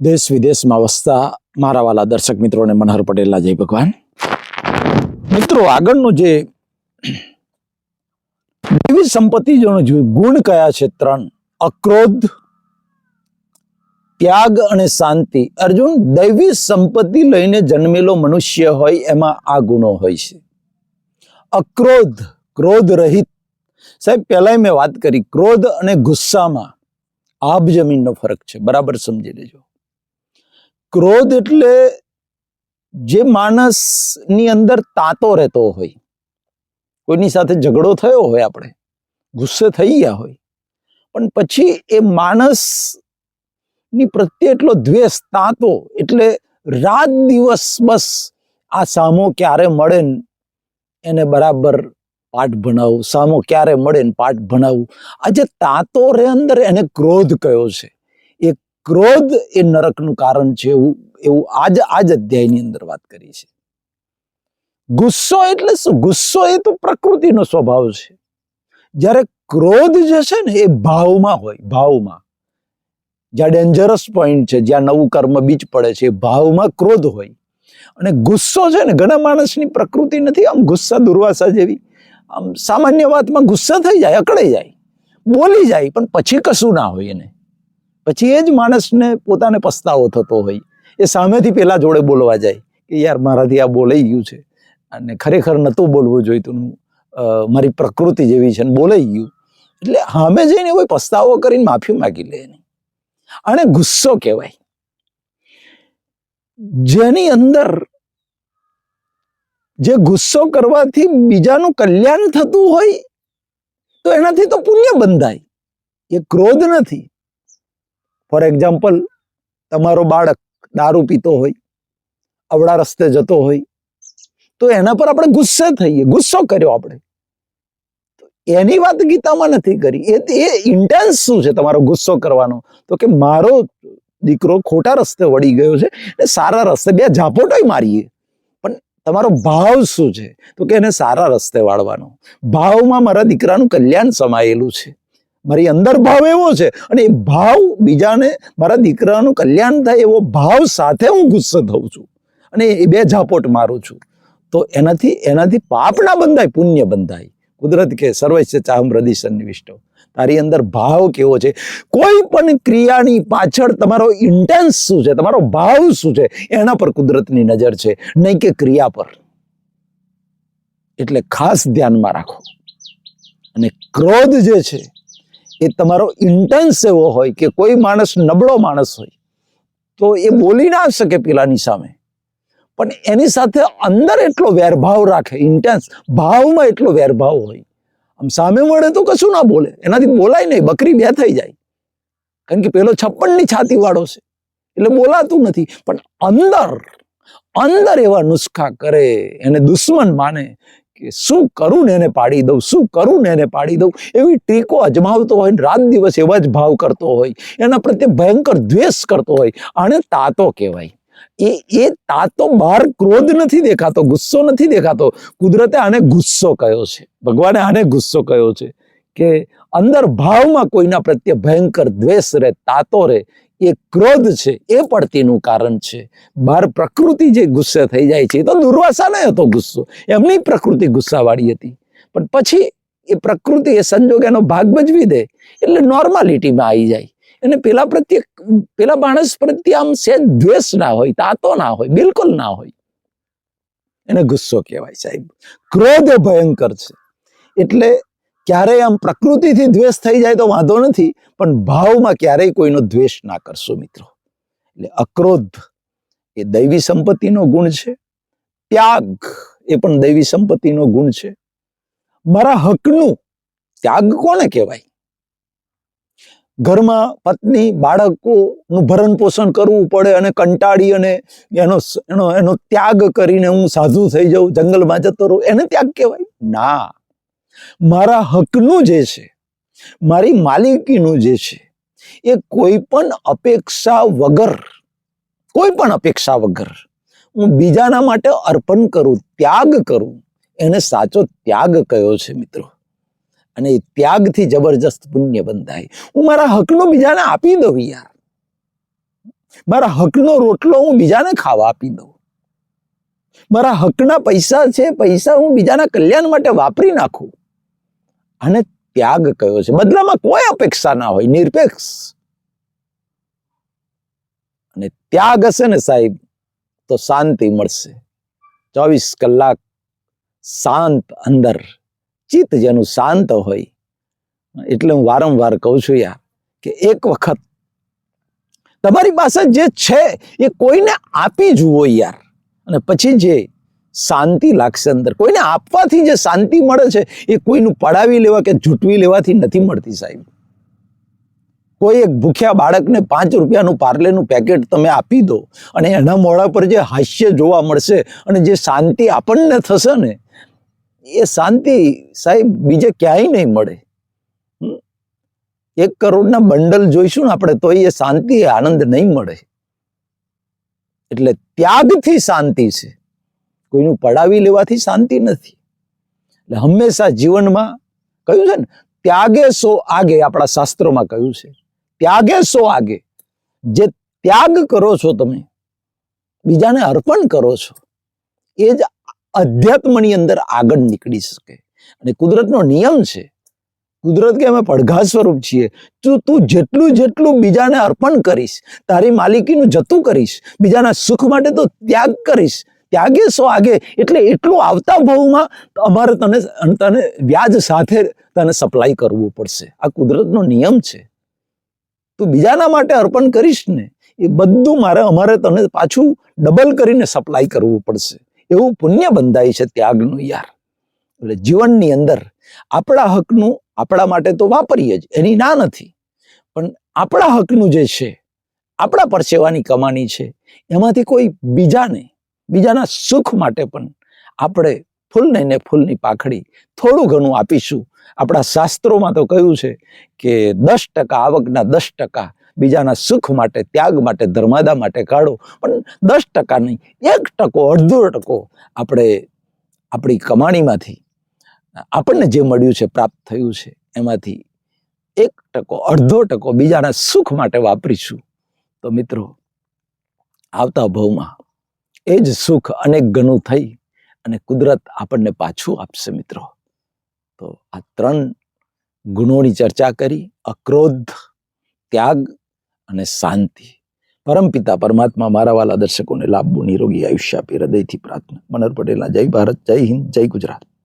દેશ વિદેશમાં વસતા મારા વાલા દર્શક મિત્રોને મનહર પટેલના જય ભગવાન. મિત્રો, આગળનું જે દૈવી સંપત્તિઓનો ગુણ કયા છે, ત્રણ, અક્રોધ, ત્યાગ અને શાંતિ. અર્જુન, દૈવી સંપત્તિ લઈને જન્મેલો મનુષ્ય હોય એમાં આ ગુણો હોય છે. અક્રોધ, ક્રોધ રહિત. સાહેબ, પહેલાય મેં વાત કરી, ક્રોધ અને ગુસ્સામાં આબ જમીનનો ફરક છે. બરાબર સમજી લેજો. ક્રોધ એટલે જે માણસની અંદર તાતો રહેતો હોય, કોઈની સાથે ઝઘડો થયો હોય આપણે, ગુસ્સે થઈ ગયા હોય, પણ પછી એ માણસની પ્રત્યે એટલો દ્વેષ, તાતો એટલે રાત દિવસ બસ આ સામો ક્યારે મળે ને એને બરાબર પાઠ ભણાવું, સામો ક્યારે મળે ને પાઠ ભણાવું. આ જે તાતો રે અંદર એને ક્રોધ કયો છે. ક્રોધ એ નરકનું કારણ છે એવું એવું આજ આજ અધ્યાયની અંદર વાત કરી છે. ગુસ્સો એટલે શું? ગુસ્સો એ તો પ્રકૃતિનો સ્વભાવ છે. જ્યારે ક્રોધ જે છે ને, એ ભાવમાં હોય, ભાવમાં. જ્યાં ડેન્જરસ પોઈન્ટ છે, જ્યાં નવું કર્મ બીજ પડે છે ભાવમાં ક્રોધ હોય. અને ગુસ્સો છે ને, ઘણા માણસની પ્રકૃતિ નથી આમ ગુસ્સા દુર્વાસા જેવી. આમ સામાન્ય વાતમાં ગુસ્સા થઈ જાય, અકળાઈ જાય. બોલી જાય, પણ પછી કશું ના હોય એને. પછી એ જ માણસને પોતાને પસ્તાવો થતો હોય. એ સામેથી પેલા જોડે બોલવા જાય કે યાર, મારાથી આ બોલાઈ ગયું છે. અને ખરેખર નહોતું બોલવું જોઈતું. મારી પ્રકૃતિ જેવી છે ને બોલાઈ ગયું. એટલે સામે જઈને કોઈ પસ્તાવો કરીને માફી માગી લે એની. આને ગુસ્સો કહેવાય. જેની અંદર જે ગુસ્સો કરવાથી બીજાનું કલ્યાણ થતું હોય, તો એનાથી તો પુણ્ય બંધાય. એ ક્રોધ નથી. ફોર એક્ઝામ્પલ તમારો બાળક દારૂ પીતો હોય, અવળા રસ્તે જતો હોય, તો એના પર આપણે ગુસ્સે થઈએ. ગુસ્સો કર્યો આપણે. એની વાત ગીતામાં નથી કરી. એ એ ઇન્ટેન્સ શું છે તમારો ગુસ્સો કરવાનો? તો કે મારો દીકરો ખોટા રસ્તે વળી ગયો છે ને સારા રસ્તે બે ઝાપોટોય મારીએ. પણ તમારો ભાવ શું છે? તો કે એને સારા રસ્તે વાળવાનો. ભાવમાં મારા દીકરાનું કલ્યાણ સમાયેલું છે. મારી અંદર ભાવ એવો છે અને એ ભાવ બીજાને, મારા દીકરાનું કલ્યાણ થાય એવો ભાવ સાથે હું ગુસ્સે થઉં છું અને એ બે ઝાપોટ મારું છું. તો એનાથી એનાથી પાપ ના બંધાય, પુણ્ય બંધાય. કુદરત કે સર્વસ્ય ચાહમ હૃદય સન્નિવિષ્ટ. તારી અંદર ભાવ કેવો છે? કોઈ પણ ક્રિયાની પાછળ તમારો ઇન્ટેન્સ શું છે? તમારો ભાવ શું છે? એના પર કુદરતની નજર છે, નહીં કે ક્રિયા પર. એટલે ખાસ ધ્યાનમાં રાખો. અને ક્રોધ જે છે એ તમારો ઇન્ટન્સ એવો હોય કે કોઈ માણસ નબળો માણસ હોય, તો એ બોલી ના શકે પેલાની સામે. પણ એની સાથે અંદર એટલો વેરભાવ રાખે ઇન્ટેન્સ ભાવમાં એટલો વેરભાવ હોય. આમ સામે મળે તો કશું ના બોલે, એનાથી બોલાય નહીં, બકરી બે થઈ જાય. કારણ કે પેલો છપ્પનની છાતી વાળો છે, એટલે બોલાતું નથી. પણ અંદર અંદર એવા નુસ્ખા કરે, એને દુશ્મન માને કે શું કરું ને એને પાડી દઉં, શું કરું ને એને પાડી દઉં? એવી ટ્રીકો અજમાવતો હોય ને, રાત દિવસ એવા જ ભાવ કરતો હોય, એના પ્રત્યે ભયંકર દ્વેષ કરતો હોય, આને તાતો કહેવાય. એ એ તાતો બહાર ક્રોધ નથી દેખાતો, ગુસ્સો નથી દેખાતો. કુદરતે આને ગુસ્સો કયો છે? ભગવાને આને ગુસ્સો કયો છે? કે અંદર ભાવમાં કોઈના પ્રત્યે ભયંકર દ્વેષ રહે, તાતો રહે એ ક્રોધ છે, એ પડતીનું કારણ છે. બહાર પ્રકૃતિ જે ગુસ્સે થઈ જાય છે, એ તો દુર્વાસા નહીં હતો ગુસ્સો. એમની પ્રકૃતિ ગુસ્સાવાળી હતી. પણ પછી એ પ્રકૃતિ, એ સંજોગ એનો ભાગ ભજવી દે, એટલે નોર્માલિટીમાં આવી જાય. એને પેલા પ્રત્યે, પેલા માણસ પ્રત્યે આમ સેજ દ્વેષ ના હોય, તાતો ના હોય, બિલકુલ ના હોય. એને ગુસ્સો કહેવાય સાહેબ. ક્રોધ ભયંકર છે. એટલે ક્યારેય આમ પ્રકૃતિથી દ્વેષ થઈ જાય તો વાંધો નથી, પણ ભાવમાં ક્યારેય કોઈનો દ્વેષ ના કરશો મિત્રો. એટલે અક્રોધ એ દૈવી સંપત્તિનો ગુણ છે, ત્યાગ એ પણ દૈવી સંપત્તિનો ગુણ છે. મારા હકનું ત્યાગ કોને કહેવાય? ઘરમાં પત્ની બાળકોનું ભરણ પોષણ કરવું પડે અને કંટાળી અને એનો એનો એનો ત્યાગ કરીને હું સાધુ થઈ જાઉં, જંગલમાં જતો રહું, એને ત્યાગ કહેવાય? ના. મારા હકનું જે છે, મારી માલિકીનું જે છે, એ કોઈ પણ અપેક્ષા વગર, કોઈ પણ અપેક્ષા વગર હું બીજાના માટે અર્પણ કરું, ત્યાગ કરું, એને સાચો ત્યાગ કયો છે મિત્રો? અને એ ત્યાગથી જબરજસ્ત પુણ્ય બંધાય. હું મારા હકનો બીજાને આપી દઉં યાર. મારા હકનો રોટલો હું બીજાને ખાવા આપી દઉં. મારા હકના પૈસા છે, પૈસા હું બીજાના કલ્યાણ માટે વાપરી નાખું. અને ત્યાગ કયો છે? બદલામાં કોઈ અપેક્ષા ના હોય, નિરપેક્ષ. અને ત્યાગ હશે ને સાહેબ, તો શાંતિ મળશે. ચોવીસ કલાક શાંત અંદર. ચિત્ત જેનું શાંત હોય, એટલે હું વારંવાર કહું છું યાર કે એક વખત તમારી પાસે જે છે, એ કોઈને આપી જુઓ યાર. અને પછી જે શાંતિ લાગશે અંદર. કોઈને આપવાથી જે શાંતિ મળે છે, એ કોઈનું પડાવી લેવા કે જૂટવી લેવાથી નથી મળતી સાહેબ. કોઈ એક ભૂખ્યા બાળકને પાંચ રૂપિયાનું પાર્લેનું પેકેટ તમે આપી દો અને એના મોઢા પર જે હાસ્ય જોવા મળશે અને જે શાંતિ આપણને થશે ને, એ શાંતિ સાહેબ બીજે ક્યાંય નહીં મળે? એક કરોડના બંડલ જોઈશું ને આપણે, તો એ શાંતિ, આનંદ નહીં મળે. એટલે ત્યાગથી શાંતિ છે. કોઈનું પડાવી લેવાથી શાંતિ નથી. એટલે હંમેશા જીવનમાં કહ્યું છે ને, ત્યાગે સો આગે, આપણા શાસ્ત્રોમાં કહ્યું છે, ત્યાગે સો આગે. જે ત્યાગ કરો છો તમે, બીજાને અર્પણ કરો છો, એ જ અધ્યાત્મની અંદર આગળ નીકળી શકે. અને કુદરતનો નિયમ છે, કુદરત કે અમે પડઘા સ્વરૂપ છીએ, તું તું જેટલું જેટલું બીજાને અર્પણ કરીશ, તારી માલિકીનું જતું કરીશ, બીજાના સુખ માટે તો ત્યાગ કરીશ ત્યાગે સો આગે. એટલે એટલું આવતા ભાવમાં અમારે તને તને વ્યાજ સાથે તને સપ્લાય કરવું પડશે. આ કુદરતનો નિયમ છે. તું બીજાના માટે અર્પણ કરીશ ને, એ બધું મારે, અમારે તને પાછું ડબલ કરીને સપ્લાય કરવું પડશે. એવું પુણ્ય બંધાય છે ત્યાગનું યાર. એટલે જીવનની અંદર આપણા હકનું આપણા માટે તો વાપરીએ જ, એની ના નથી. પણ આપણા હકનું જે છે, આપણા પરસેવાની કમાણી છે, એમાંથી કોઈ બીજાને બીજાના સુખ માટે પણ આપણે ફૂલ નહીં ને ફૂલની પાખડી થોડું ઘણું આપીશું. આપણા શાસ્ત્રોમાં તો કહ્યું છે કે દસ ટકા આવકના દસ ટકા બીજાના સુખ માટે, ત્યાગ માટે, ધર્માદા માટે કાઢો. પણ દસ ટકા નહીં, એક ટકો, અડધો ટકો આપણે આપણી કમાણીમાંથી આપણને જે મળ્યું છે પ્રાપ્ત થયું છે, એમાંથી એક ટકો, અડધો ટકો બીજાના સુખ માટે વાપરીશું. તો મિત્રો, આવતા ભાવમાં એ જ સુખ અનેક ગણું થઈ અને કુદરત આપણને પાછું આપશે મિત્રો. તો આ ત્રણ ગુણોની ચર્ચા કરી, અક્રોધ, ત્યાગ અને શાંતિ. પરમપિતા પરમાત્મા મારા વાલા દર્શકોને લાભવું નિરોગી આયુષ્ય આપી હૃદયથી પ્રાર્થના. મનોહર પટેલના જય ભારત, જય હિન્દ, જય ગુજરાત.